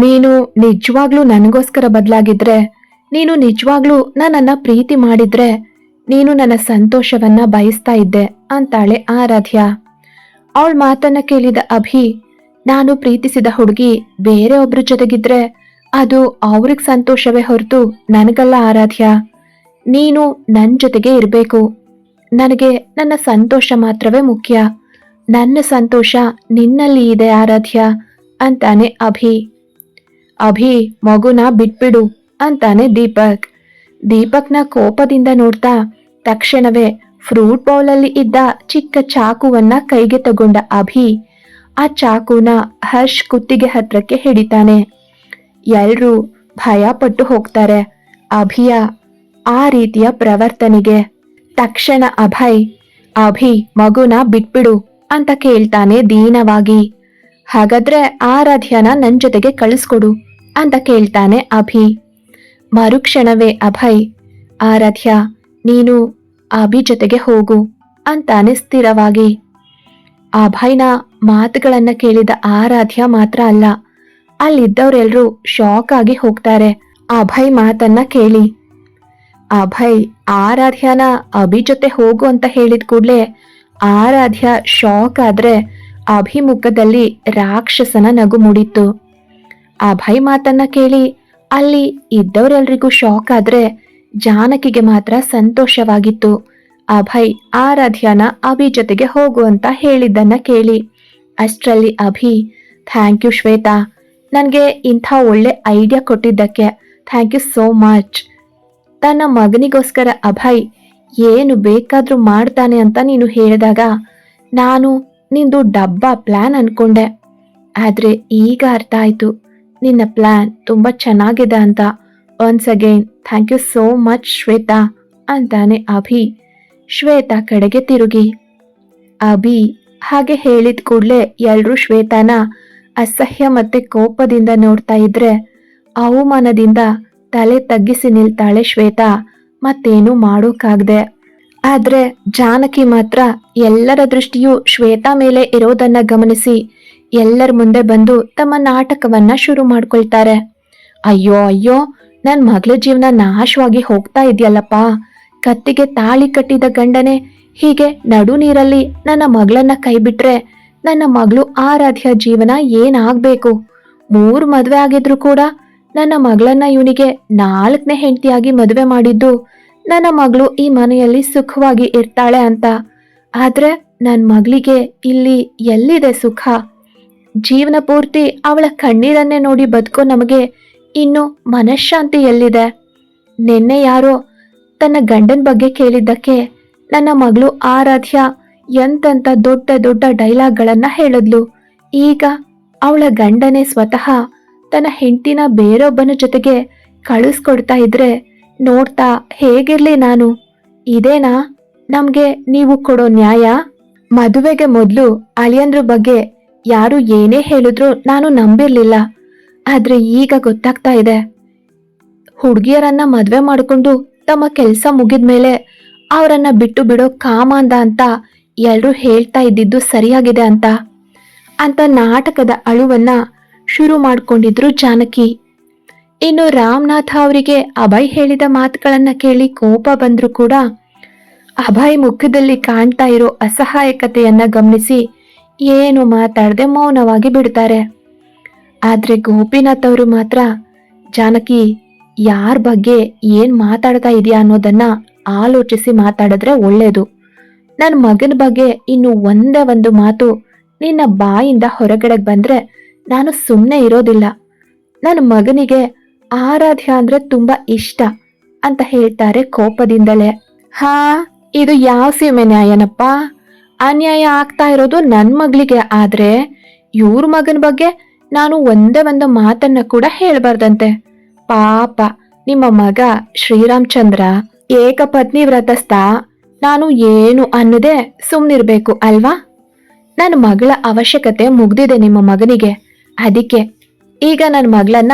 ನೀನು ನಿಜವಾಗ್ಲೂ ನನಗೋಸ್ಕರ ಬದಲಾಗಿದ್ರೆ, ನೀನು ನಿಜವಾಗ್ಲೂ ನನ್ನನ್ನ ಪ್ರೀತಿ ಮಾಡಿದ್ರೆ, ನೀನು ನನ್ನ ಸಂತೋಷವನ್ನ ಬಯಸ್ತಾ ಇದ್ದೆ ಅಂತಾಳೆ ಆರಾಧ್ಯ. ಅವಳ ಮಾತನ್ನ ಕೇಳಿದ ಅಭಿ, ನಾನು ಪ್ರೀತಿಸಿದ ಹುಡುಗಿ ಬೇರೆ ಒಬ್ರ ಜೊತೆಗಿದ್ರೆ ಅದು ಅವ್ರಿಗೆ ಸಂತೋಷವೇ ಹೊರತು ನನಗಲ್ಲ ಆರಾಧ್ಯ. ನೀನು ನನ್ನ ಜೊತೆಗೆ ಇರಬೇಕು. ನನಗೆ ನನ್ನ ಸಂತೋಷ ಮಾತ್ರವೇ ಮುಖ್ಯ. ನನ್ನ ಸಂತೋಷ ನಿನ್ನಲ್ಲಿ ಇದೆ ಆರಾಧ್ಯ, ಅಂತಾನೆ ಅಭಿ. ಅಭಿ, ಮಗುನ ಬಿಟ್ಬಿಡು ಅಂತಾನೆ ದೀಪಕ್. ದೀಪಕ್ನ ಕೋಪದಿಂದ ನೋಡ್ತಾ ತಕ್ಷಣವೇ ಫ್ರೂಟ್ ಬೌಲಲ್ಲಿ ಇದ್ದ ಚಿಕ್ಕ ಚಾಕುವನ್ನ ಕೈಗೆ ತಗೊಂಡ ಅಭಿ ಆ ಚಾಕುನ ಹರ್ಷ್ ಕುತ್ತಿಗೆ ಹತ್ರಕ್ಕೆ ಹಿಡಿತಾನೆ. ಎಲ್ರೂ ಭಯ ಪಟ್ಟು ಹೋಗ್ತಾರೆ. ಅಭಿಯ ಆ ರೀತಿಯ ಪ್ರವರ್ತನೆಗೆ. ತಕ್ಷಣ ಅಭಯ್, ಅಭಿ, ಮಗುನ ಬಿಟ್ಬಿಡು ಅಂತ ಕೇಳ್ತಾನೆ ದೀನವಾಗಿ. ಹಾಗಾದ್ರೆ ಆರಾಧ್ಯನ ನನ್ ಜೊತೆಗೆ ಕಳಿಸ್ಕೊಡು. ಅಂತ ಕೇಳ್ತಾನೆ ಅಭಿ. ಮರುಕ್ಷಣವೇ ಅಭಯ್. ಆರಾಧ್ಯ, ನೀನು ಅಭಿ ಜೊತೆಗೆ ಹೋಗು ಅಂತಾನೆ ಸ್ಥಿರವಾಗಿ. ಅಭಯ್ನ ಮಾತುಗಳನ್ನ ಕೇಳಿದ ಆರಾಧ್ಯ ಮಾತ್ರ ಅಲ್ಲ ಅಲ್ಲಿದ್ದವರೆಲ್ಲರೂ ಶಾಕ್ ಆಗಿ ಹೋಗ್ತಾರೆ. ಅಭಯ್ ಮಾತನ್ನ ಕೇಳಿ. ಅಭಯ್, ಆರಾಧ್ಯನ ಅಭಿ ಜೊತೆ ಹೋಗು ಅಂತ ಹೇಳಿದ ಕೂಡಲೇ ಆರಾಧ್ಯ ಶಾಕ್ ಆದ್ರೆ ಅಭಿಮುಖದಲ್ಲಿ ರಾಕ್ಷಸನ ನಗು ಮೂಡಿತ್ತು. ಅಭಯ್ ಮಾತನ್ನ ಕೇಳಿ ಅಲ್ಲಿ ಇದ್ದವರೆಲ್ರಿಗೂ ಶಾಕ್ ಆದ್ರೆ ಜಾನಕಿಗೆ ಮಾತ್ರ ಸಂತೋಷವಾಗಿತ್ತು. ಅಭಯ್ ಆರಾಧ್ಯನ ಅಭಿ ಜೊತೆಗೆ ಹೋಗು ಅಂತ ಹೇಳಿದ್ದನ್ನ ಕೇಳಿ. ಅಷ್ಟರಲ್ಲಿ ಅಭಿ ಥ್ಯಾಂಕ್ ಯು ಶ್ವೇತಾ. ನನಗೆ ಇಂಥ ಒಳ್ಳೆ ಐಡಿಯಾ ಕೊಟ್ಟಿದ್ದಕ್ಕೆ ಥ್ಯಾಂಕ್ ಯು ಸೋ ಮಚ್ ತನ್ನ ಮಗನಿಗೋಸ್ಕರ ಅಭಯ್ ಏನು ಬೇಕಾದರೂ ಮಾಡ್ತಾನೆ ಅಂತ ನೀನು ಹೇಳಿದಾಗ ನಾನು ನಿಂದು ಡಬ್ಬ ಪ್ಲಾನ್ ಅನ್ಕೊಂಡೆ. ಆದ್ರೆ ಈಗ ಅರ್ಥ ಆಯ್ತು. ನಿನ್ನ ಪ್ಲಾನ್ ತುಂಬಾ ಚೆನ್ನಾಗಿದೆ ಅಂತ. Once again thank you so much Shweta ಅಂತಾನೆ ಅಭಿ. ಶ್ವೇತಾ ಕಡೆಗೆ ತಿರುಗಿ. ಅಭಿ, ಹಾಗೆ ಹೇಳಿದ ಕೂಡಲೇ ಎಲ್ಲರೂ ಶ್ವೇತಾನ ಅಸಹ್ಯ ಮತ್ತೆ ಕೋಪದಿಂದ ನೋಡ್ತಾ ಇದ್ರೆ ಅವಮಾನದಿಂದ ತಲೆ ತಗ್ಗಿಸಿ ನಿಲ್ತಾಳೆ ಶ್ವೇತಾ. ಮತ್ತೇನು ಮಾಡೋಕ್ಕಾಗದೆ. ಆದರೆ ಜಾನಕಿ ಮಾತ್ರ ಎಲ್ಲರ ದೃಷ್ಟಿಯು ಶ್ವೇತಾ ಮೇಲೆ ಇರೋದನ್ನ ಗಮನಿಸಿ ಎಲ್ಲರ ಮುಂದೆ ಬಂದು ತಮ್ಮ ನಾಟಕವನ್ನ ಶುರು ಮಾಡ್ಕೊಳ್ತಾರೆ. ಅಯ್ಯೋ ಅಯ್ಯೋ, ನನ್ ಮಗಳ ಜೀವನ ನಾಶವಾಗಿ ಹೋಗ್ತಾ ಇದೆಯಲ್ಲಪ್ಪ. ಕತ್ತಿಗೆ ತಾಳಿ ಕಟ್ಟಿದ ಗಂಡನೆ ಹೀಗೆ ನಡು ನೀರಲ್ಲಿ ನನ್ನ ಮಗಳನ್ನ ಕೈಬಿಟ್ರೆ ನನ್ನ ಮಗಳು ಆರಾಧ್ಯ ಜೀವನ ಏನಾಗ್ಬೇಕು? ಮೂರು ಮದುವೆ ಆಗಿದ್ರು ಕೂಡ ನನ್ನ ಮಗಳನ್ನ ಇವನಿಗೆ ನಾಲ್ಕನೇ ಹೆಂಡತಿಯಾಗಿ ಮದುವೆ ಮಾಡಿದ್ದು ನನ್ನ ಮಗಳು ಈ ಮನೆಯಲ್ಲಿ ಸುಖವಾಗಿ ಇರ್ತಾಳೆ ಅಂತ. ಆದ್ರೆ ನನ್ನ ಮಗಳಿಗೆ ಇಲ್ಲಿ ಎಲ್ಲಿದೆ ಸುಖ? ಜೀವನ ಪೂರ್ತಿ ಅವಳ ಕಣ್ಣೀರನ್ನೇ ನೋಡಿ ಬದುಕೋ ನಮಗೆ ಇನ್ನು ಮನಃಶಾಂತಿ ಎಲ್ಲಿದೆ? ನಿನ್ನೆ ಯಾರೋ ತನ್ನ ಗಂಡನ ಬಗ್ಗೆ ಕೇಳಿದ್ದಕ್ಕೆ ನನ್ನ ಮಗಳು ಆರಾಧ್ಯ ಎಂತೆಂಥ ದೊಡ್ಡ ದೊಡ್ಡ ಡೈಲಾಗ್ಗಳನ್ನು ಹೇಳಿದ್ಲು. ಈಗ ಅವಳ ಗಂಡನೇ ಸ್ವತಃ ತನ್ನ ಹೆಂಡತಿನ ಬೇರೊಬ್ಬನ ಜೊತೆಗೆ ಕಳಿಸ್ಕೊಡ್ತಾ ಇದ್ರೆ ನೋಡ್ತಾ ಹೇಗಿರ್ಲಿ ನಾನು? ಇದೇನಾ? ನಮಗೆ ನೀವು ಕೊಡೋ ನ್ಯಾಯ? ಮದುವೆಗೆ ಮೊದಲು ಅಳಿಯಂದ್ರ ಬಗ್ಗೆ ಯಾರು ಏನೇ ಹೇಳಿದ್ರು ನಾನು ನಂಬಿರ್ಲಿಲ್ಲ. ಆದ್ರೆ ಈಗ ಗೊತ್ತಾಗ್ತಾ ಇದೆ. ಹುಡುಗಿಯರನ್ನ ಮದ್ವೆ ಮಾಡಿಕೊಂಡು ತಮ್ಮ ಕೆಲಸ ಮುಗಿದ್ಮೇಲೆ ಅವರನ್ನ ಬಿಟ್ಟು ಬಿಡೋ ಕಾಮಾಂದ ಅಂತ ಎಲ್ಲರೂ ಹೇಳ್ತಾ ಇದ್ದಿದ್ದು ಸರಿಯಾಗಿದೆ ಅಂತ. ಅಂತ ನಾಟಕದ ಅಳುವನ್ನ ಶುರು ಮಾಡ್ಕೊಂಡಿದ್ರು ಜಾನಕಿ. ಇನ್ನು ರಾಮನಾಥ ಅವರಿಗೆ ಅಭಯ್ ಹೇಳಿದ ಮಾತುಗಳನ್ನ ಕೇಳಿ ಕೋಪ ಬಂದರೂ ಕೂಡ ಅಭಯ್ ಮುಖದಲ್ಲಿ ಕಾಣ್ತಾ ಇರೋ ಅಸಹಾಯಕತೆಯನ್ನ ಗಮನಿಸಿ ಏನು ಮಾತಾಡದೆ ಮೌನವಾಗಿ ಬಿಡ್ತಾರೆ ಆದ್ರೆ ಗೋಪಿನಾಥ್ ಅವರು ಮಾತ್ರ, ಜಾನಕಿ, ಯಾರ ಬಗ್ಗೆ ಏನ್ ಮಾತಾಡ್ತಾ ಇದೆಯಾ ಅನ್ನೋದನ್ನ ಆಲೋಚಿಸಿ ಮಾತಾಡಿದ್ರೆ ಒಳ್ಳೇದು. ನನ್ನ ಮಗನ ಬಗ್ಗೆ ಇನ್ನು ಒಂದೇ ಒಂದು ಮಾತು ನಿನ್ನ ಬಾಯಿಂದ ಹೊರಗಡೆ ಬಂದ್ರೆ ನಾನು ಸುಮ್ಮನೆ ಇರೋದಿಲ್ಲ. ನನ್ನ ಮಗನಿಗೆ ಆರಾಧ್ಯ ಅಂದ್ರೆ ತುಂಬಾ ಇಷ್ಟ ಅಂತ ಹೇಳ್ತಾರೆ ಕೋಪದಿಂದಲೇ. ಹಾ, ಇದು ಯಾವ ಸೀಮೆ ನ್ಯಾಯನಪ್ಪ? ಅನ್ಯಾಯ ಆಗ್ತಾ ಇರೋದು ನನ್ನ ಮಗಳಿಗೆ, ಆದ್ರೆ ಇವ್ರ ಮಗನ ಬಗ್ಗೆ ನಾನು ಒಂದೇ ಒಂದು ಮಾತನ್ನ ಕೂಡ ಹೇಳ್ಬಾರ್ದಂತೆ. ಪಾಪ, ನಿಮ್ಮ ಮಗ ಶ್ರೀರಾಮಚಂದ್ರ, ಏಕಪತ್ನಿ ವ್ರತಸ್ಥ ನಾನು ಏನು ಅನ್ನದೇ ಸುಮ್ನಿರ್ಬೇಕು, ಅಲ್ವಾ? ನನ್ನ ಮಗಳ ಅವಶ್ಯಕತೆ ಮುಗ್ದಿದೆ ನಿಮ್ಮ ಮಗನಿಗೆ. ಅದಕ್ಕೆ ಈಗ ನನ್ನ ಮಗಳನ್ನ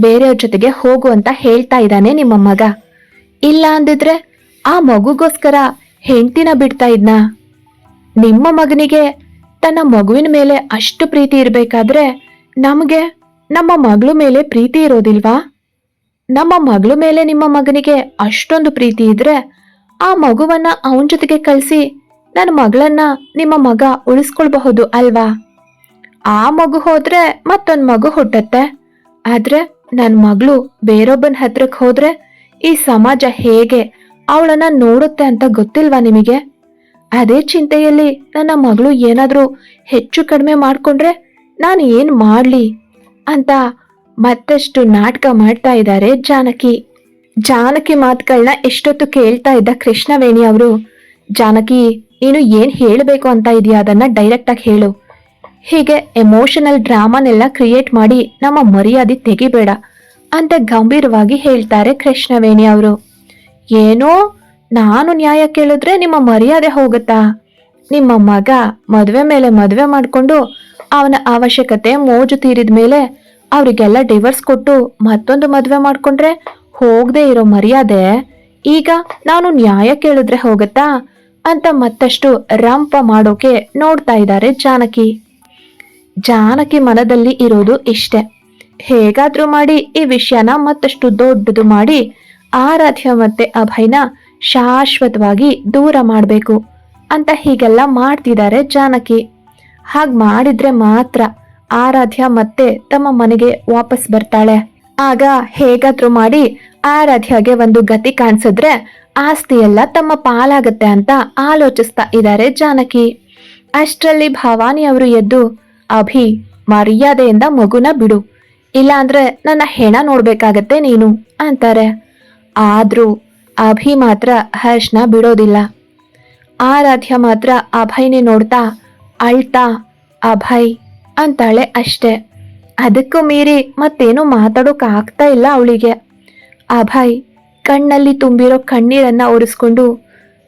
ಬೇರೆಯವ್ರ ಜೊತೆಗೆ ಹೋಗು ಅಂತ ಹೇಳ್ತಾ ಇದ್ದಾನೆ ನಿಮ್ಮ ಮಗ. ಇಲ್ಲ ಅಂದಿದ್ರೆ ಆ ಮಗುಗೋಸ್ಕರ ಹೆಂಡ್ತಿನ ಬಿಡ್ತಾ ಇದ್ನಾ? ನಿಮ್ಮ ಮಗನಿಗೆ ತನ್ನ ಮಗುವಿನ ಮೇಲೆ ಅಷ್ಟು ಪ್ರೀತಿ ಇರಬೇಕಾದ್ರೆ ನಮಗೆ ನಮ್ಮ ಮಗಳ ಮೇಲೆ ಪ್ರೀತಿ ಇರೋದಿಲ್ವಾ? ನಮ್ಮ ಮಗಳ ಮೇಲೆ ನಿಮ್ಮ ಮಗನಿಗೆ ಅಷ್ಟೊಂದು ಪ್ರೀತಿ ಇದ್ರೆ ಆ ಮಗುವನ್ನ ಅವನ ಜೊತೆಗೆ ಕಳಿಸಿ ನನ್ನ ಮಗಳನ್ನ ನಿಮ್ಮ ಮಗ ಉಳಿಸ್ಕೊಳ್ಬಹುದು ಅಲ್ವಾ? ಆ ಮಗು ಹೋದ್ರೆ ಮತ್ತೊಂದು ಮಗು ಹುಟ್ಟತ್ತೆ. ಆದ್ರೆ ನನ್ನ ಮಗಳು ಬೇರೊಬ್ಬನ ಹತ್ರಕ್ಕೆ ಹೋದ್ರೆ ಈ ಸಮಾಜ ಹೇಗೆ ಅವಳನ್ನ ನೋಡುತ್ತೆ ಅಂತ ಗೊತ್ತಿಲ್ವಾ ನಿಮಗೆ? ಅದೇ ಚಿಂತೆಯಲ್ಲಿ ನನ್ನ ಮಗಳು ಏನಾದರೂ ಹೆಚ್ಚು ಕಡಿಮೆ ಮಾಡಿಕೊಂಡ್ರೆ ನಾನು ಏನು ಮಾಡಲಿ ಅಂತ ಮತ್ತಷ್ಟು ನಾಟಕ ಮಾಡ್ತಾ ಇದ್ದಾರೆ ಜಾನಕಿ. ಜಾನಕಿ ಮಾತುಗಳನ್ನ ಎಷ್ಟೊತ್ತು ಕೇಳ್ತಾ ಇದ್ದ ಕೃಷ್ಣವೇಣಿ ಅವರು. ಜಾನಕಿ, ನೀನು ಏನು ಹೇಳಬೇಕು ಅಂತ ಇದೆಯಾ? ಅದನ್ನು ಡೈರೆಕ್ಟಾಗಿ ಹೇಳು. ಹೀಗೆ ಎಮೋಷನಲ್ ಡ್ರಾಮಾನೆಲ್ಲ ಕ್ರಿಯೇಟ್ ಮಾಡಿ ನಮ್ಮ ಮರ್ಯಾದೆ ತೆಗಿಬೇಡ ಅಂತ ಗಂಭೀರವಾಗಿ ಹೇಳ್ತಾರೆ ಕೃಷ್ಣವೇಣಿ ಅವರು. ಏನೋ ನಾನು ನ್ಯಾಯ ಕೇಳಿದ್ರೆ ನಿಮ್ಮ ಮರ್ಯಾದೆ ಹೋಗುತ್ತಾ? ನಿಮ್ಮ ಮಗ ಮದುವೆ ಮೇಲೆ ಮದುವೆ ಮಾಡಿಕೊಂಡು ಅವನ ಅವಶ್ಯಕತೆ ಮೋಜು ತೀರಿದ ಮೇಲೆ ಅವರಿಗೆಲ್ಲ ಡಿವರ್ಸ್ ಕೊಟ್ಟು ಮತ್ತೊಂದು ಮದುವೆ ಮಾಡಿಕೊಂಡ್ರೆ ಹೋಗದೆ ಇರೋ ಮರ್ಯಾದೆ? ಈಗ ನಾನು ನ್ಯಾಯ ಕೇಳಿದ್ರೆ ಹೋಗುತ್ತಾ? ಅಂತ ಮತ್ತಷ್ಟು ರಂಪ ಮಾಡೋಕೆ ನೋಡ್ತಾ ಇದ್ದಾರೆ ಜಾನಕಿ. ಜಾನಕಿ ಮನದಲ್ಲಿ ಇರೋದು ಇಷ್ಟೆ. ಹೇಗಾದ್ರೂ ಮಾಡಿ ಈ ವಿಷಯನ ಮತ್ತಷ್ಟು ದೊಡ್ಡದು ಮಾಡಿ ಆರಾಧ್ಯ ಮತ್ತೆ ಅಭಯನ ಶಾಶ್ವತವಾಗಿ ದೂರ ಮಾಡಬೇಕು ಅಂತ ಹೀಗೆಲ್ಲ ಮಾಡ್ತಿದ್ದಾರೆ ಜಾನಕಿ. ಹಾಗೆ ಮಾಡಿದ್ರೆ ಮಾತ್ರ ಆರಾಧ್ಯ ಮತ್ತೆ ತಮ್ಮ ಮನೆಗೆ ವಾಪಸ್ ಬರ್ತಾಳೆ. ಆಗ ಹೇಗಾದ್ರೂ ಮಾಡಿ ಆರಾಧ್ಯಗೆ ಒಂದು ಗತಿ ಕಾಣಿಸಿದ್ರೆ ಆಸ್ತಿ ಎಲ್ಲ ತಮ್ಮ ಪಾಲಾಗತ್ತೆ ಅಂತ ಆಲೋಚಿಸ್ತಾ ಇದ್ದಾರೆ ಜಾನಕಿ. ಅಷ್ಟರಲ್ಲಿ ಭವಾನಿ ಅವರು ಎದ್ದು, ಅಭಿ, ಮರ್ಯಾದೆಯಿಂದ ಮಗುನ ಬಿಡು. ಇಲ್ಲಾಂದ್ರೆ ನನ್ನ ಹೆಣ ನೋಡ್ಬೇಕಾಗತ್ತೆ ನೀನು, ಅಂತಾರೆ. ಆದ್ರೂ ಅಭಿ ಮಾತ್ರ ಹರ್ಷ್ನ ಬಿಡೋದಿಲ್ಲ. ಆರಾಧ್ಯ ಮಾತ್ರ ಅಭಯ್ನೇ ನೋಡ್ತಾ, ಅಳ್ತಾ, ಅಭಯ್ ಅಂತಾಳೆ ಅಷ್ಟೆ. ಅದಕ್ಕೂ ಮೀರಿ ಮತ್ತೇನು ಮಾತಾಡೋಕ್ಕಾಗ್ತಾ ಇಲ್ಲ ಅವಳಿಗೆ. ಅಭಯ್ ಕಣ್ಣಲ್ಲಿ ತುಂಬಿರೋ ಕಣ್ಣೀರನ್ನು ಒರೆಸ್ಕೊಂಡು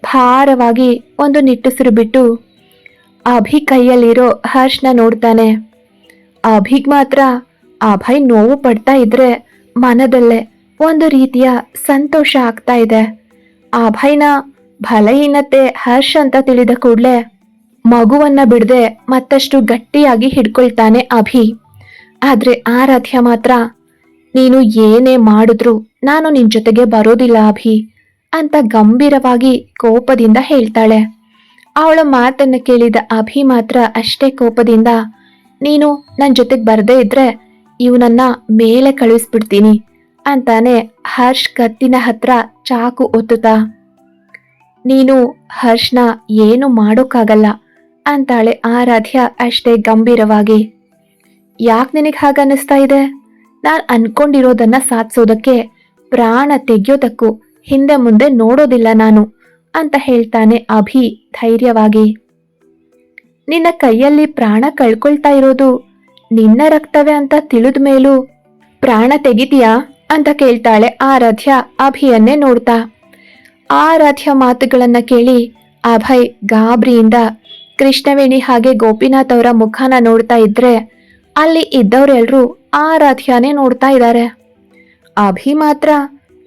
ಭಾರವಾಗಿ ಒಂದು ನಿಟ್ಟುಸಿರು ಬಿಟ್ಟು ಅಭಿ ಕೈಯಲ್ಲಿರೋ ಹರ್ಷ್ನ ನೋಡ್ತಾನೆ. ಅಭಿಗ್ ಮಾತ್ರ ಅಭಯ್ ನೋವು ಪಡ್ತಾ ಇದ್ರೆ ಮನದಲ್ಲೇ. ಒಂದು ರೀತಿಯ ಸಂತೋಷ ಆಗ್ತಾ ಇದೆ. ಅಭಯ್ನ ಬಲಹೀನತೆ ಹರ್ಷ್ ಅಂತ ತಿಳಿದ ಕೂಡಲೇ ಮಗುವನ್ನ ಬಿಡದೆ ಮತ್ತಷ್ಟು ಗಟ್ಟಿಯಾಗಿ ಹಿಡ್ಕೊಳ್ತಾನೆ ಅಭಿ. ಆದ್ರೆ ಆರಾಧ್ಯ ಮಾತ್ರ, ನೀನು ಏನೇ ಮಾಡಿದ್ರು ನಾನು ನಿನ್ ಜೊತೆಗೆ ಬರೋದಿಲ್ಲ ಅಭಿ ಅಂತ ಗಂಭೀರವಾಗಿ ಕೋಪದಿಂದ ಹೇಳ್ತಾಳೆ. ಅವಳ ಮಾತನ್ನ ಕೇಳಿದ ಅಭಿ ಮಾತ್ರ ಅಷ್ಟೇ ಕೋಪದಿಂದ, ನೀನು ನನ್ನ ಜೊತೆಗೆ ಬರದೇ ಇದ್ರೆ ಇವನನ್ನ ಮೇಲೆ ಕಳಿಸ್ಬಿಡ್ತೀನಿ. ಅಂತಾನೆ ಹರ್ಷ್ ಕತ್ತಿನ ಹತ್ರ ಚಾಕು ಒತ್ತುತ್ತಾ, ನೀನು ಹರ್ಷ್ನ ಏನು ಮಾಡೋಕ್ಕಾಗಲ್ಲ ಅಂತಾಳೆ ಆರಾಧ್ಯ ಅಷ್ಟೇ ಗಂಭೀರವಾಗಿ. ಯಾಕೆ ನಿನಗೆ ಹಾಗನ್ನಿಸ್ತಾ ಇದೆ? ನಾನು ಅನ್ಕೊಂಡಿರೋದನ್ನ ಸಾಧಿಸೋದಕ್ಕೆ ಪ್ರಾಣ ತೆಗೆಯೋದಕ್ಕೂ ಹಿಂದೆ ಮುಂದೆ ನೋಡೋದಿಲ್ಲ ನಾನು ಅಂತ ಹೇಳ್ತಾನೆ ಅಭಿ ಧೈರ್ಯವಾಗಿ. ನಿನ್ನ ಕೈಯಲ್ಲಿ ಪ್ರಾಣ ಕಳ್ಕೊಳ್ತಾ ಇರೋದು ನಿನ್ನ ರಕ್ತವೇ ಅಂತ ತಿಳಿದ ಮೇಲೂ ಪ್ರಾಣ ತೆಗಿತೀಯಾ? ಅಂತ ಕೇಳ್ತಾಳೆ ಆರಾಧ್ಯ ಅಭಿಯನ್ನೇ ನೋಡ್ತಾ. ಆರಾಧ್ಯ ಮಾತುಗಳನ್ನ ಕೇಳಿ ಅಭಯ್ ಗಾಬ್ರಿಯಿಂದ ಕೃಷ್ಣವೇಣಿ ಹಾಗೆ ಗೋಪಿನಾಥ್ ಅವರ ಮುಖನ ನೋಡ್ತಾ ಇದ್ರೆ ಅಲ್ಲಿ ಇದ್ದವರೆಲ್ಲರೂ ಆರಾಧ್ಯನೇ ನೋಡ್ತಾ ಇದ್ದಾರೆ ಅಭಿ ಮಾತ್ರ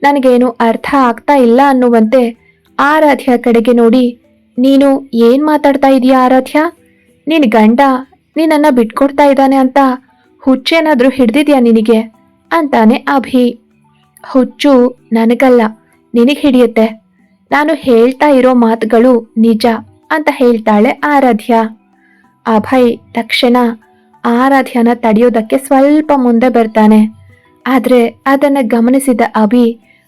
ನನಗೇನು ಅರ್ಥ ಆಗ್ತಾ ಇಲ್ಲ ಅನ್ನುವಂತೆ ಆರಾಧ್ಯ ಕಡೆಗೆ ನೋಡಿ, ನೀನು ಏನ್ ಮಾತಾಡ್ತಾ ಇದೀಯ ಆರಾಧ್ಯ? ನಿನ್ನ ಗಂಡ ನಿನ್ನನ್ನು ಬಿಟ್ಕೊಡ್ತಾ ಇದ್ದಾನೆ ಅಂತ ಹುಚ್ಚೇನಾದರೂ ಹಿಡ್ದಿದ್ಯಾ ನಿನಗೆ? ಅಂತಾನೆ ಅಭಿ. ಹುಚ್ಚು ನನಗಲ್ಲ, ನಿನಗೆ ಹಿಡಿಯುತ್ತೆ. ನಾನು ಹೇಳ್ತಾ ಇರೋ ಮಾತುಗಳು ನಿಜ ಅಂತ ಹೇಳ್ತಾಳೆ ಆರಾಧ್ಯ. ಅಭಯ್ ತಕ್ಷಣ ಆರಾಧ್ಯನ ತಡೆಯೋದಕ್ಕೆ ಸ್ವಲ್ಪ ಮುಂದೆ ಬರ್ತಾನೆ. ಆದರೆ ಅದನ್ನು ಗಮನಿಸಿದ ಅಭಿ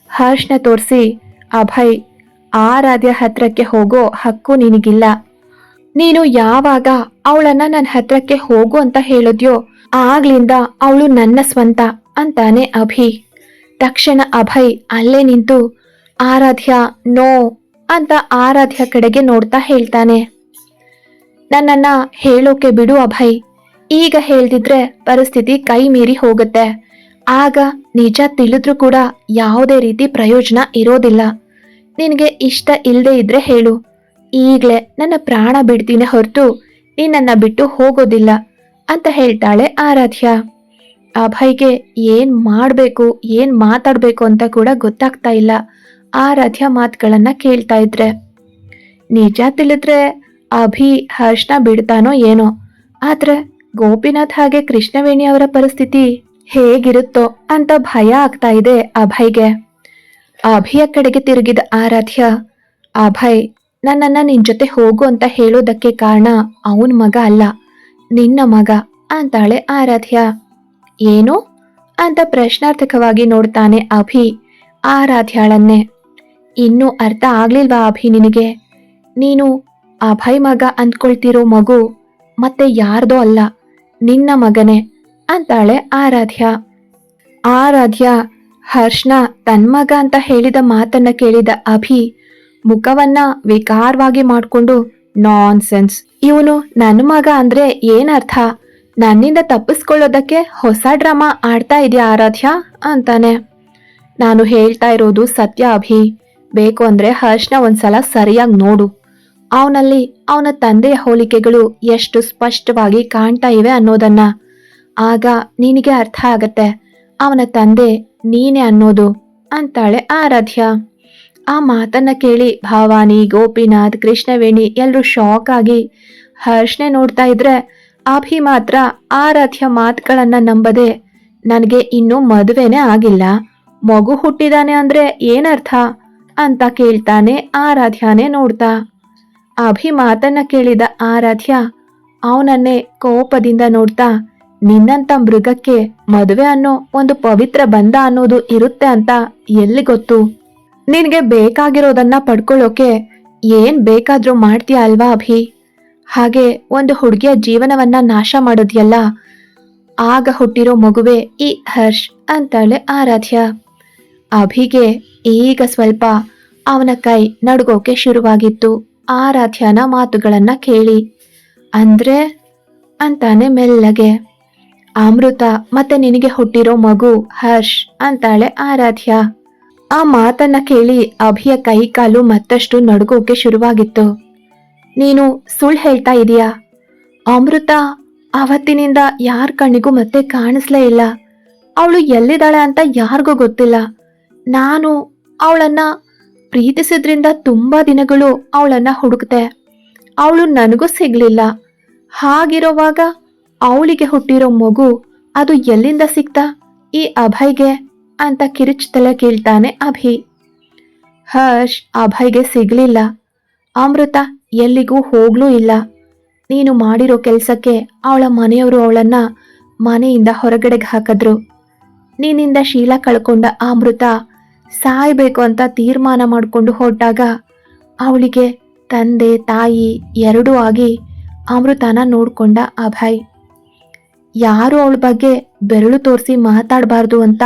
ಹರ್ಷನ ತೋರಿಸಿ, ಅಭಯ್, ಆರಾಧ್ಯ ಹತ್ರಕ್ಕೆ ಹೋಗೋ ಹಕ್ಕು ನಿನಗಿಲ್ಲ. ನೀನು ಯಾವಾಗ ಅವಳನ್ನ ನನ್ನ ಹತ್ರಕ್ಕೆ ಹೋಗು ಅಂತ ಹೇಳಿದ್ಯೋ ಆಗ್ಲಿಂದ ಅವಳು ನನ್ನ ಸ್ವಂತ ಅಂತಾನೆ ಅಭಿ. ತಕ್ಷಣ ಅಭಯ್ ಅಲ್ಲೇ ನಿಂತು, ಆರಾಧ್ಯ, ನೋ ಅಂತ ಆರಾಧ್ಯ ಕಡೆಗೆ ನೋಡ್ತಾ ಹೇಳ್ತಾನೆ. ನನ್ನನ್ನ ಹೇಳೋಕೆ ಬಿಡು ಅಭಯ್. ಈಗ ಹೇಳ್ದಿದ್ರೆ ಪರಿಸ್ಥಿತಿ ಕೈ ಮೀರಿ ಹೋಗುತ್ತೆ. ಆಗ ನಿಜ ತಿಳಿದ್ರೂ ಕೂಡ ಯಾವುದೇ ರೀತಿ ಪ್ರಯೋಜನ ಇರೋದಿಲ್ಲ. ನಿನಗೆ ಇಷ್ಟ ಇಲ್ಲದೆ ಇದ್ರೆ ಹೇಳು. ಈಗಲೇ ನನ್ನ ಪ್ರಾಣ ಬಿಡ್ತೀನಿ ಹೊರತು ನಿನ್ನನ್ನು ಬಿಟ್ಟು ಹೋಗೋದಿಲ್ಲ ಅಂತ ಹೇಳ್ತಾಳೆ ಆರಾಧ್ಯ. ಅಭಯ್ಗೆ ಏನ್ ಮಾಡಬೇಕು, ಏನ್ ಮಾತಾಡಬೇಕು ಅಂತ ಕೂಡ ಗೊತ್ತಾಗ್ತಾ ಇಲ್ಲ. ಆರಾಧ್ಯ ಮಾತುಗಳನ್ನ ಕೇಳ್ತಾ ಇದ್ರೆ. ನಿಜ ತಿಳಿದ್ರೆ ಅಭಿ ಹರ್ಷನ ಬಿಡ್ತಾನೋ ಏನೋ. ಆದ್ರೆ ಗೋಪಿನಾಥ್ ಹಾಗೆ ಕೃಷ್ಣವೇಣಿ ಅವರ ಪರಿಸ್ಥಿತಿ ಹೇಗಿರುತ್ತೋ ಅಂತ ಭಯ ಆಗ್ತಾ ಇದೆ ಅಭಯ್ಗೆ. ಅಭಿಯ ಕಡೆಗೆ ತಿರುಗಿದ ಆರಾಧ್ಯ ಅಭಯ್, ನನ್ನನ್ನ ನಿನ್ ಜೊತೆ ಹೋಗು ಅಂತ ಹೇಳೋದಕ್ಕೆ ಕಾರಣ ಅವನ್ ಮಗ ಅಲ್ಲ, ನಿನ್ನ ಮಗ ಅಂತಾಳೆ ಆರಾಧ್ಯ ಏನು? ಅಂತ ಪ್ರಶ್ನಾರ್ಥಕವಾಗಿ ನೋಡ್ತಾನೆ ಅಭಿ ಆರಾಧ್ಯಾಳನ್ನೇ. ಇನ್ನೂ ಅರ್ಥ ಆಗ್ಲಿಲ್ವಾ ಅಭಿ ನಿನಗೆ? ನೀನು ಅಭಯ್ ಮಗ ಅಂದ್ಕೊಳ್ತಿರೋ ಮಗು, ಮತ್ತೆ ಯಾರ್ದೋ ಅಲ್ಲ, ನಿನ್ನ ಮಗನೇ ಅಂತಾಳೆ ಆರಾಧ್ಯ. ಆರಾಧ್ಯ, ಹರ್ಷ್ನ ತನ್ಮಗ ಅಂತ ಹೇಳಿದ ಮಾತನ್ನ ಕೇಳಿದ ಅಭಿ ಮುಖವನ್ನ ವಿಕಾರವಾಗಿ ಮಾಡಿಕೊಂಡು ನಾನ್ ಸೆನ್ಸ್ ಇವನು ನನ್ನ ಮಗ ಅಂದ್ರೆ ಏನರ್ಥ ನನ್ನಿಂದ ತಪ್ಪಿಸ್ಕೊಳ್ಳೋದಕ್ಕೆ ಹೊಸ ಡ್ರಾಮಾ ಆಡ್ತಾ ಇದೆಯಾ ಆರಾಧ್ಯ? ಅಂತಾನೆ. ನಾನು ಹೇಳ್ತಾ ಇರೋದು ಸತ್ಯ ಅಭಿ. ಬೇಕು ಅಂದ್ರೆ ಹರ್ಷ್ನ ಒಂದ್ಸಲ ಸರಿಯಾಗಿ ನೋಡು. ಅವನಲ್ಲಿ ಅವನ ತಂದೆಯ ಹೋಲಿಕೆಗಳು ಎಷ್ಟು ಸ್ಪಷ್ಟವಾಗಿ ಕಾಣ್ತಾ ಇವೆ ಅನ್ನೋದನ್ನ. ಆಗ ನಿನಗೆ ಅರ್ಥ ಆಗತ್ತೆ. ಅವನ ತಂದೆ ನೀನೆ ಅನ್ನೋದು, ಅಂತಾಳೆ ಆರಾಧ್ಯ. ಆ ಮಾತನ್ನ ಕೇಳಿ ಭವಾನಿ, ಗೋಪಿನಾಥ್, ಕೃಷ್ಣವೇಣಿ ಎಲ್ಲರೂ ಶಾಕ್ ಆಗಿ ಹರ್ಷನೆ ನೋಡ್ತಾ ಇದ್ರೆ ಅಭಿ ಮಾತ್ರ ಆರಾಧ್ಯ ಮಾತುಗಳನ್ನ ನಂಬದೆ ನನಗೆ ಇನ್ನೂ ಮದುವೆನೇ ಆಗಿಲ್ಲ. ಮಗು ಹುಟ್ಟಿದಾನೆ ಅಂದ್ರೆ ಏನರ್ಥ? ಅಂತ ಕೇಳ್ತಾನೆ ಆರಾಧ್ಯನೇ ನೋಡ್ತಾ. ಅಭಿ ಮಾತನ್ನ ಕೇಳಿದ ಆರಾಧ್ಯ, ಅವನನ್ನೇ ಕೋಪದಿಂದ ನೋಡ್ತಾ, ನಿನ್ನಂತ ಮೃಗಕ್ಕೆ ಮದುವೆ ಅನ್ನೋ ಒಂದು ಪವಿತ್ರ ಬಂಧ ಅನ್ನೋದು ಇರುತ್ತೆ ಅಂತ ಎಲ್ಲಿ ಗೊತ್ತು? ನಿನಗೆ ಬೇಕಾಗಿರೋದನ್ನ ಪಡ್ಕೊಳ್ಳೋಕೆ ಏನ್ ಬೇಕಾದ್ರೂ ಮಾಡ್ತೀಯ ಅಲ್ವಾ ಅಭಿ? ಹಾಗೆ ಒಂದು ಹುಡುಗಿಯ ಜೀವನವನ್ನ ನಾಶ ಮಾಡೋದ್ಯಲ್ಲ? ಆಗ ಹುಟ್ಟಿರೋ ಮಗುವೆ ಈ ಹರ್ಷ್ ಅಂತಾಳೆ ಆರಾಧ್ಯ. ಅಭಿಗೆ ಈಗ ಸ್ವಲ್ಪ ಅವನ ಕೈ ನಡುಗೋಕೆ ಶುರುವಾಗಿತ್ತು. ಆರಾಧ್ಯನ ಮಾತುಗಳನ್ನ ಕೇಳಿ. ಅಂದ್ರೆ? ಅಂತಾನೆ ಮೆಲ್ಲಗೆ. ಅಮೃತ, ಮತ್ತೆ ನಿನಗೆ ಹುಟ್ಟಿರೋ ಮಗು ಹರ್ಷ್ ಅಂತಾಳೆ ಆರಾಧ್ಯ. ಆ ಮಾತನ್ನ ಕೇಳಿ ಅಭಿಯ ಕೈ ಕಾಲು ಮತ್ತಷ್ಟು ನಡುಗೋಕೆ ಶುರುವಾಗಿತ್ತು. ನೀನು ಸುಳ್ಳು ಹೇಳ್ತಾ ಇದೀಯಾ? ಅಮೃತ ಅವತ್ತಿನಿಂದ ಯಾರ ಕಣ್ಣಿಗೂ ಮತ್ತೆ ಕಾಣಿಸ್ಲೇ ಇಲ್ಲ. ಅವಳು ಎಲ್ಲಿದ್ದಾಳೆ ಅಂತ ಯಾರಿಗೂ ಗೊತ್ತಿಲ್ಲ. ನಾನು ಅವಳನ್ನ ಪ್ರೀತಿಸಿದ್ರಿಂದ ತುಂಬಾ ದಿನಗಳು ಅವಳನ್ನ ಹುಡುಕ್ತೆ ಅವಳು ನನಗೂ ಸಿಗ್ಲಿಲ್ಲ. ಹಾಗಿರೋವಾಗ ಅವಳಿಗೆ ಹುಟ್ಟಿರೋ ಮಗು ಅದು ಎಲ್ಲಿಂದ ಸಿಕ್ತ? ಈ ಅಭಯ್ಗೆ ಅಂತ ಕಿರಿಚ್ತಲೆ ಕೇಳ್ತಾನೆ ಅಭಿ. ಹರ್ಷ್, ಅಭಯ್ಗೆ ಸಿಗ್ಲಿಲ್ಲ. ಅಮೃತ ಎಲ್ಲಿಗೂ ಹೋಗ್ಲೂ ಇಲ್ಲ. ನೀನು ಮಾಡಿರೋ ಕೆಲಸಕ್ಕೆ ಅವಳ ಮನೆಯವರು ಅವಳನ್ನ ಮನೆಯಿಂದ ಹೊರಗಡೆಗೆ ಹಾಕಿದ್ರು. ನಿನ್ನಿಂದ ಶೀಲ ಕಳ್ಕೊಂಡ ಆ ಮೃತ ಸಾಯ್ಬೇಕು ಅಂತ ತೀರ್ಮಾನ ಮಾಡಿಕೊಂಡು ಹೊರಟಾಗ ಅವಳಿಗೆ ತಂದೆ, ತಾಯಿ ಎರಡೂ ಆಗಿ ಅಮೃತನ ನೋಡ್ಕೊಂಡ ಅಭಯ್. ಯಾರು ಅವಳ ಬಗ್ಗೆ ಬೆರಳು ತೋರಿಸಿ ಮಾತಾಡಬಾರ್ದು ಅಂತ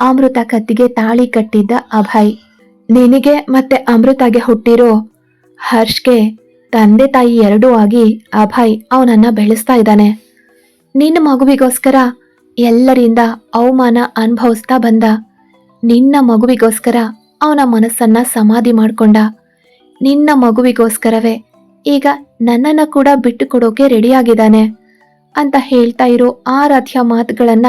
ಅಮೃತ ಕತ್ತಿಗೆ ತಾಳಿ ಕಟ್ಟಿದ್ದ ಅಭಯ್. ನಿನಗೆ ಮತ್ತೆ ಅಮೃತಗೆ ಹುಟ್ಟಿರೋ ಹರ್ಷ್ಗೆ ತಂದೆ ತಾಯಿ ಎರಡೂ ಆಗಿ ಅಭಯ್ ಅವನನ್ನ ಬೆಳೆಸ್ತಾ ಇದ್ದಾನೆ. ನಿನ್ನ ಮಗುವಿಗೋಸ್ಕರ ಎಲ್ಲರಿಂದ ಅವಮಾನ ಅನುಭವಿಸ್ತಾ ಬಂದ. ನಿನ್ನ ಮಗುವಿಗೋಸ್ಕರ ಅವನ ಮನಸ್ಸನ್ನ ಸಮಾಧಿ ಮಾಡಿಕೊಂಡ. ನಿನ್ನ ಮಗುವಿಗೋಸ್ಕರವೇ ಈಗ ನನ್ನನ್ನು ಕೂಡ ಬಿಟ್ಟು ಕೊಡೋಕೆ ರೆಡಿಯಾಗಿದ್ದಾನೆ ಅಂತ ಹೇಳ್ತಾ ಇರೋ ಆರಾಧ್ಯ ಮಾತುಗಳನ್ನ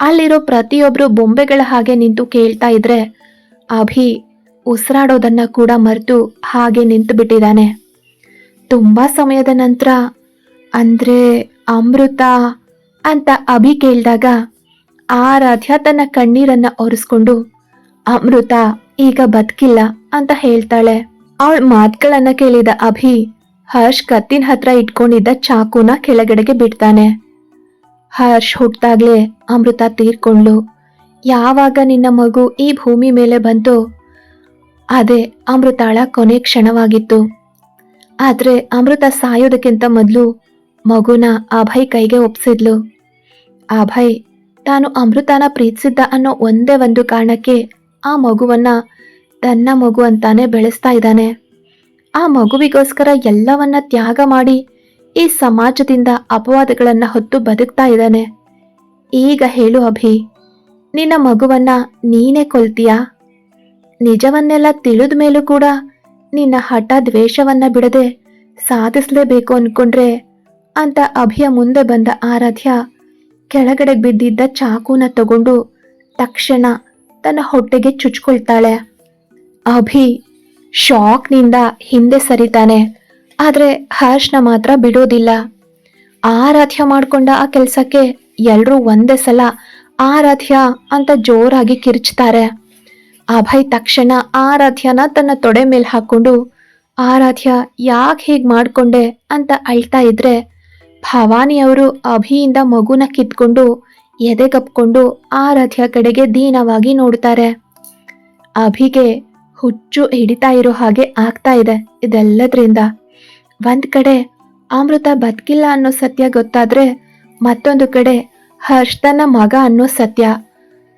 ಅಲ್ಲಿರೋ ಪ್ರತಿಯೊಬ್ಬರು ಬೊಂಬೆಗಳ ಹಾಗೆ ನಿಂತು ಕೇಳ್ತಾ ಇದ್ರೆ ಅಭಿ ಉಸಿರಾಡೋದನ್ನ ಕೂಡ ಮರೆತು ಹಾಗೆ ನಿಂತು ಬಿಟ್ಟಿದ್ದಾನೆ ತುಂಬಾ ಸಮಯದ ನಂತರ, ಅಂದ್ರೆ ಅಮೃತ? ಅಂತ ಅಭಿ ಕೇಳಿದಾಗ, ಆರಾಧ್ಯ ತನ್ನ ಕಣ್ಣೀರನ್ನ ಒರೆಸ್ಕೊಂಡು, ಅಮೃತ, ಈಗ ಬದುಕಿಲ್ಲ, ಅಂತ ಹೇಳ್ತಾಳೆ. ಅವಳ ಮಾತುಗಳನ್ನ ಕೇಳಿದ ಅಭಿ, ಹರ್ಷ್ ಕತ್ತಿನ ಹತ್ರ ಇಟ್ಕೊಂಡಿದ್ದ ಚಾಕುನ ಕೆಳಗಡೆಗೆ ಬಿಡ್ತಾನೆ. ಹರ್ಷ್ ಹುಟ್ಟಾಗ್ಲೇ ಅಮೃತ ತೀರ್ಕೊಂಡ್ಲು. ಯಾವಾಗ ನಿನ್ನ ಮಗು ಈ ಭೂಮಿ ಮೇಲೆ ಬಂತು ಅದೇ ಅಮೃತಾಳ ಕೊನೆ ಕ್ಷಣವಾಗಿತ್ತು. ಆದ್ರೆ ಅಮೃತ ಸಾಯೋದಕ್ಕಿಂತ ಮೊದಲು ಮಗುನ ಅಭಯ್ ಕೈಗೆ ಒಪ್ಸಿದ್ಲು. ಅಭಯ್, ತಾನು ಅಮೃತನ ಪ್ರೀತಿಸಿದ್ದ ಅನ್ನೋ ಒಂದೇ ಒಂದು ಕಾರಣಕ್ಕೆ ಆ ಮಗುವನ್ನ ತನ್ನ ಮಗು ಅಂತಾನೆ ಬೆಳೆಸ್ತಾ ಇದ್ದಾನೆ. ಆ ಮಗುವಿಗೋಸ್ಕರ ಎಲ್ಲವನ್ನ ತ್ಯಾಗ ಮಾಡಿ ಈ ಸಮಾಜದಿಂದ ಅಪವಾದಗಳನ್ನ ಹೊತ್ತು ಬದುಕ್ತಾ ಇದ್ದಾನೆ. ಈಗ ಹೇಳು ಅಭಿ, ನಿನ್ನ ಮಗುವನ್ನ ನೀನೇ ಕೊಲ್ತೀಯಾ? ನಿಜವನ್ನೆಲ್ಲ ತಿಳಿದ ಮೇಲೂ ಕೂಡ ನಿನ್ನ ಹಠ ದ್ವೇಷವನ್ನ ಬಿಡದೆ ಸಾಧಿಸಲೇಬೇಕು ಅನ್ಕೊಂಡ್ರೆ ಅಂತ ಅಭಿಯ ಮುಂದೆ ಬಂದ ಆರಾಧ್ಯ ಕೆಳಗಡೆ ಬಿದ್ದಿದ್ದ ಚಾಕುನ ತಗೊಂಡು ತಕ್ಷಣ ತನ್ನ ಹೊಟ್ಟೆಗೆ ಚುಚ್ಕೊಳ್ತಾಳೆ. ಅಭಿ ಶಾಕ್ನಿಂದ ಹಿಂದೆ ಸರಿತಾನೆ, ಆದ್ರೆ ಹರ್ಷ್ನ ಮಾತ್ರ ಬಿಡೋದಿಲ್ಲ. ಆರಾಧ್ಯ ಮಾಡ್ಕೊಂಡ ಆ ಕೆಲಸಕ್ಕೆ ಎಲ್ಲರೂ ಒಂದೇ ಸಲ ಆರಾಧ್ಯ ಅಂತ ಜೋರಾಗಿ ಕಿರ್ಚ್ತಾರೆ. ಅಭಯ್ ತಕ್ಷಣ ಆರಾಧ್ಯನ ತನ್ನ ತೊಡೆ ಮೇಲೆ ಹಾಕೊಂಡು ಆರಾಧ್ಯ, ಯಾಕೆ ಹೀಗೆ ಮಾಡ್ಕೊಂಡೆ? ಅಂತ ಅಳ್ತಾ ಇದ್ರೆ, ಭವಾನಿ ಅವರು ಅಭಿಯಿಂದ ಮಗುನ ಕಿತ್ಕೊಂಡು ಎದೆಗಪ್ಕೊಂಡು ಆರಾಧ್ಯ ಕಡೆಗೆ ದೀನವಾಗಿ ನೋಡ್ತಾರೆ. ಅಭಿಗೆ ಹುಚ್ಚು ಹಿಡಿತಾ ಇರೋ ಹಾಗೆ ಆಗ್ತಾ ಇದೆ ಇದೆಲ್ಲದ್ರಿಂದ. ಒಂದ್ ಕಡೆ ಅಮೃತ ಬದುಕಿಲ್ಲ ಅನ್ನೋ ಸತ್ಯ ಗೊತ್ತಾದ್ರೆ, ಮತ್ತೊಂದು ಕಡೆ ಹರ್ಷ್ ತನ್ನ ಮಗ ಅನ್ನೋ ಸತ್ಯ.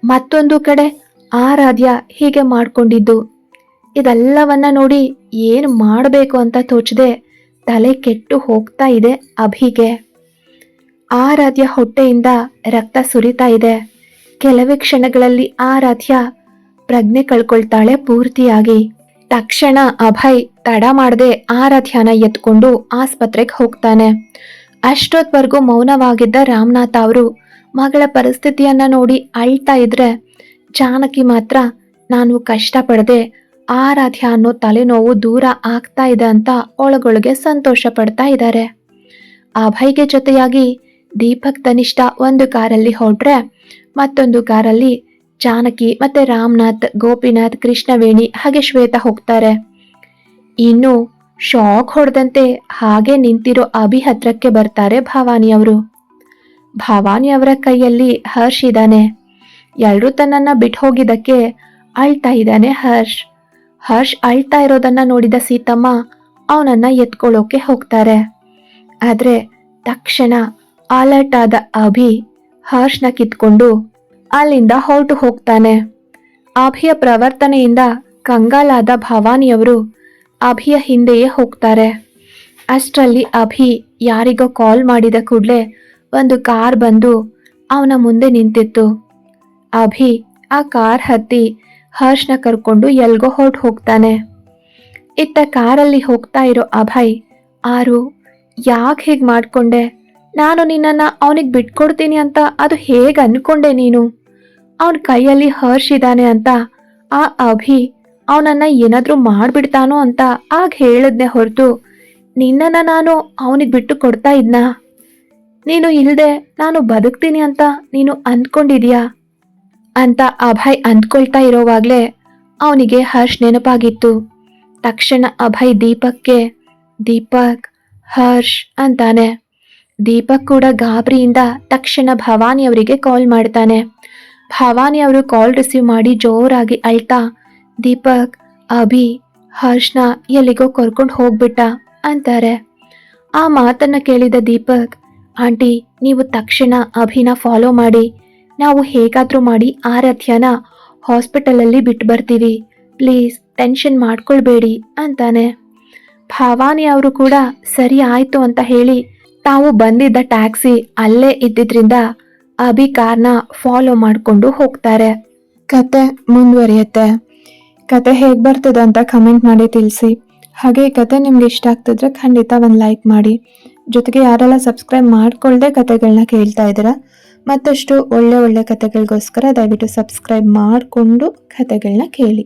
ಮತ್ತೊಂದು ಕಡೆ ಆರಾಧ್ಯ ಹೀಗೆ ಮಾಡ್ಕೊಂಡಿದ್ದು. ಇದೆಲ್ಲವನ್ನ ನೋಡಿ ಏನು ಮಾಡಬೇಕು ಅಂತ ತೋಚದೆ ತಲೆ ಕೆಟ್ಟು ಹೋಗ್ತಾ ಇದೆ ಅಭಿಗೆ. ಆರಾಧ್ಯ ಹೊಟ್ಟೆಯಿಂದ ರಕ್ತ ಸುರಿತಾ ಇದೆ. ಕೆಲವೇ ಕ್ಷಣಗಳಲ್ಲಿ ಆರಾಧ್ಯ ಪ್ರಜ್ಞೆ ಕಳ್ಕೊಳ್ತಾಳೆ ಪೂರ್ತಿಯಾಗಿ. ತಕ್ಷಣ ಅಭಯ್ ತಡ ಮಾಡದೆ ಆರಾಧ್ಯನ ಎತ್ಕೊಂಡು ಆಸ್ಪತ್ರೆಗೆ ಹೋಗ್ತಾನೆ. ಅಷ್ಟೊತ್ವರೆಗೂ ಮೌನವಾಗಿದ್ದ ರಾಮನಾಥ್ ಅವರು ಮಗಳ ಪರಿಸ್ಥಿತಿಯನ್ನ ನೋಡಿ ಅಳ್ತಾ ಇದ್ರೆ ಜಾನಕಿ ಮಾತ್ರ ನಾನು ಕಷ್ಟಪಡದೆ ಆರಾಧ್ಯ ಅನ್ನೋ ತಲೆನೋವು ದೂರ ಆಗ್ತಾ ಇದೆ ಅಂತ ಒಳಗೊಳಗೆ ಸಂತೋಷ ಪಡ್ತಾ ಇದ್ದಾರೆ. ಅಭಯ್ಗೆ ಜೊತೆಯಾಗಿ ದೀಪಕ್ ತನಿಷ್ಠ ಒಂದು ಕಾರಲ್ಲಿ ಹೊರಟ್ರೆ ಮತ್ತೊಂದು ಕಾರಲ್ಲಿ ಜಾನಕಿ ಮತ್ತೆ ರಾಮನಾಥ್, ಗೋಪಿನಾಥ್, ಕೃಷ್ಣವೇಣಿ ಹಾಗೆ ಶ್ವೇತಾ ಹೋಗ್ತಾರೆ. ಇನ್ನು ಶಾಕ್ ಹೊಡೆದಂತೆ ಹಾಗೆ ನಿಂತಿರೋ ಅಭಿ ಹತ್ರಕ್ಕೆ ಬರ್ತಾರೆ ಭವಾನಿ ಅವರು ಭವಾನಿ ಅವರ ಕೈಯಲ್ಲಿ ಹರ್ಷ್ ಇದ್ದಾನೆ. ಎಲ್ಲರೂ ತನ್ನನ್ನ ಬಿಟ್ಟು ಹೋಗಿದ್ದಕ್ಕೆ ಅಳ್ತಾ ಇದ್ದಾನೆ ಹರ್ಷ್. ಹರ್ಷ್ ಅಳ್ತಾ ಇರೋದನ್ನ ನೋಡಿದ ಸೀತಮ್ಮ ಅವನನ್ನ ಎತ್ಕೊಳ್ಳೋಕೆ ಹೋಗ್ತಾರೆ. ಆದರೆ ತಕ್ಷಣ ಅಲರ್ಟ್ ಆದ ಅಭಿ ಹರ್ಷ್ನ ಕಿತ್ಕೊಂಡು ಅಲ್ಲಿಂದ ಹೊರಟು ಹೋಗ್ತಾನೆ. ಅಭಿಯ ಪ್ರವರ್ತನೆಯಿಂದ ಕಂಗಾಲಾದ ಭವಾನಿಯವರು ಅಭಿಯ ಹಿಂದೆಯೇ ಹೋಗ್ತಾರೆ. ಅಷ್ಟರಲ್ಲಿ ಅಭಿ ಯಾರಿಗೋ ಕಾಲ್ ಮಾಡಿದ ಕೂಡಲೇ ಒಂದು ಕಾರ್ ಬಂದು ಅವನ ಮುಂದೆ ನಿಂತಿತ್ತು. ಅಭಿ, ಆ ಕಾರ್ ಹತ್ತಿ ಹರ್ಷ್ನ ಕರ್ಕೊಂಡು ಎಲ್ಗೋ ಹೊರಟು ಹೋಗ್ತಾನೆ. ಇತ್ತ ಕಾರಲ್ಲಿ ಹೋಗ್ತಾ ಇರೋ ಅಭಯ್, ಆರು, ಯಾಕೆ ಹೀಗೆ ಮಾಡಿಕೊಂಡೆ? ನಾನು ನಿನ್ನನ್ನು ಅವನಿಗೆ ಬಿಟ್ಕೊಡ್ತೀನಿ ಅಂತ ಅದು ಹೇಗೆ ಅಂದ್ಕೊಂಡೆ ನೀನು? ಅವನ ಕೈಯಲ್ಲಿ ಹರ್ಷ್ ಇದ್ದಾನೆ ಅಂತ, ಆ ಅಭಿ ಅವನನ್ನು ಏನಾದರೂ ಮಾಡಿಬಿಡ್ತಾನೋ ಅಂತ ಆಗ ಹೇಳಿದ್ನೆ ಹೊರತು, ನಿನ್ನನ್ನು ನಾನು ಅವನಿಗೆ ಬಿಟ್ಟು ಕೊಡ್ತಾ ಇದ್ನಾ? ನೀನು ಇಲ್ಲದೆ ನಾನು ಬದುಕ್ತೀನಿ ಅಂತ ನೀನು ಅಂದ್ಕೊಂಡಿದ್ಯಾ ಅಂತ ಅಭಯ್ ಅಂದ್ಕೊಳ್ತಾ ಇರೋವಾಗಲೇ ಅವನಿಗೆ ಹರ್ಷ್ ನೆನಪಾಗಿತ್ತು. ತಕ್ಷಣ ಅಭಯ್ ದೀಪಕ್ಗೆ, ದೀಪಕ್, ಹರ್ಷ್ ಅಂತಾನೆ. ದೀಪಕ್ ಕೂಡ ಗಾಬರಿಯಿಂದ ತಕ್ಷಣ ಭವಾನಿ ಅವರಿಗೆ ಕಾಲ್ ಮಾಡ್ತಾನೆ. ಭವಾನಿ ಅವರು ಕಾಲ್ ರಿಸೀವ್ ಮಾಡಿ ಜೋರಾಗಿ ಅಳ್ತಾ, ದೀಪಕ್, ಅಭಿ, ಹರ್ಷ್ನ ಎಲ್ಲಿಗೋ ಕರ್ಕೊಂಡು ಹೋಗ್ಬಿಟ್ಟ ಅಂತಾರೆ. ಆ ಮಾತನ್ನ ಕೇಳಿದ ದೀಪಕ್, ಆಂಟಿ, ನೀವು ತಕ್ಷಣ ಅಭಿನ ಫಾಲೋ ಮಾಡಿ ನಾವು ಹೇಗಾದರೂ ಮಾಡಿ ಆರಾಧ್ಯನ ಹಾಸ್ಪಿಟಲಲ್ಲಿ ಬಿಟ್ಟು ಬರ್ತೀವಿ. ಪ್ಲೀಸ್ ಟೆನ್ಷನ್ ಮಾಡ್ಕೊಳ್ಬೇಡಿ ಅಂತಾನೆ. ಭವಾನಿ ಅವರು ಕೂಡ ಸರಿ ಆಯ್ತು ಅಂತ ಹೇಳಿ ತಾವು ಬಂದಿದ್ದ ಟ್ಯಾಕ್ಸಿ ಅಲ್ಲೇ ಇದ್ದಿದ್ರಿಂದ ಅಭಿ ಕಾರ್ನ ಫಾಲೋ ಮಾಡಿಕೊಂಡು ಹೋಗ್ತಾರೆ. ಕತೆ ಮುಂದುವರಿಯುತ್ತೆ. ಕತೆ ಹೇಗೆ ಬರ್ತದೆ ಅಂತ ಕಮೆಂಟ್ ಮಾಡಿ ತಿಳಿಸಿ. ಹಾಗೆ ಕತೆ ನಿಮ್ಗೆ ಇಷ್ಟ ಆಗ್ತಿದ್ರೆ ಖಂಡಿತ ಒಂದು ಲೈಕ್ ಮಾಡಿ. ಜೊತೆಗೆ ಯಾರೆಲ್ಲ ಸಬ್ಸ್ಕ್ರೈಬ್ ಮಾಡ್ಕೊಳ್ದೆ ಕತೆಗಳನ್ನ ಕೇಳ್ತಾ ಇದ್ದೀರಾ ಮತ್ತಷ್ಟು ಒಳ್ಳೆ ಒಳ್ಳೆ ಕಥೆಗಳಿಗೋಸ್ಕರ ದಯವಿಟ್ಟು ಸಬ್ಸ್ಕ್ರೈಬ್ ಮಾಡಿಕೊಂಡು ಕಥೆಗಳನ್ನ ಕೇಳಿ.